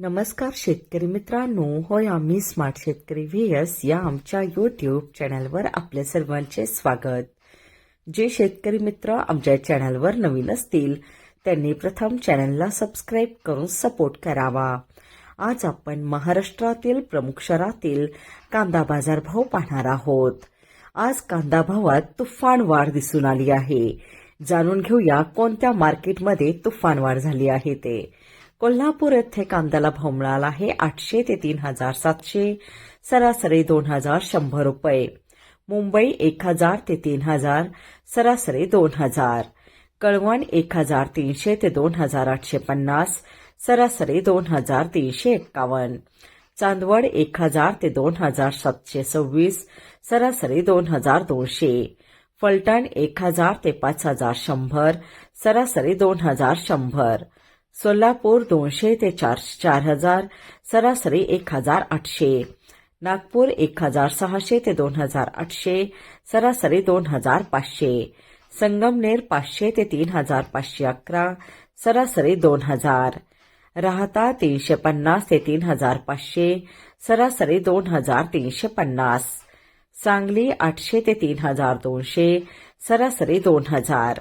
नमस्कार शेतकरी मित्रांनो होय आम्ही स्मार्ट शेतकरी व्ही एस या आमच्या यूट्यूब चॅनलवर आपल्या सर्वांचे स्वागत. जे शेतकरी मित्र आमच्या चॅनलवर नवीन असतील त्यांनी प्रथम चॅनलला सबस्क्राईब करून सपोर्ट करावा. आज आपण महाराष्ट्रातील प्रमुख शहरातील कांदा बाजारभाव पाहणार आहोत. आज कांदा भावात तुफान वाढ दिसून आली आहे. जाणून घेऊया कोणत्या मार्केटमध्ये तुफान वाढ झाली आहे ते. कोल्हापूर येथे कांद्याला भाव मिळाला आहे आठशे ते तीन हजार सातशे सरासरी दोन हजार शंभर रुपये. मुंबई एक हजार ते तीन हजार सरासरी दोन हजार. कळवण एक हजार तीनशे ते दोन हजार आठशे पन्नास सरासरी दोन हजार तीनशे एक्कावन्न. चांदवड एक हजार ते दोन हजार सातशे सव्वीस सरासरी दोन हजार दोनशे. फलटण एक हजार ते पाच हजार शंभर सरासरी दोन हजार शंभर. सोलापूर दोनशे ते चार चार हजार सरासरी एक हजार आठशे. नागपूर एक हजार सहाशे ते दोन हजार आठशे सरासरी दोन हजार पाचशे. संगमनेर पाचशे ते तीन हजार पाचशे अकरा सरासरी दोन हजार. राहता तीनशे पन्नास ते तीन हजार पाचशे सरासरी दोन हजार तीनशे पन्नास. सांगली आठशे ते तीन हजार दोनशे सरासरी दोन हजार.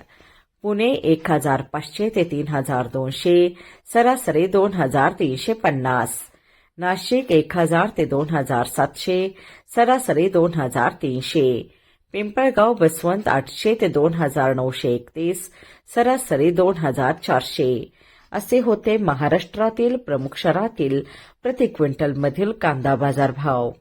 पुणे एक हजार पाचशे ते तीन हजार दोनशे सरासरी दोन हजार तीनशे पन्नास. नाशिक एक हजार ते दोन हजार सातशे सरासरी दोन हजार तीनशे. पिंपळगाव बसवंत आठशे ते दोन हजार नऊशे एकतीस सरासरी दोन हजार चारशे. असे होते महाराष्ट्रातील प्रमुख शहरातील प्रति क्विंटलमधील कांदा बाजार भाव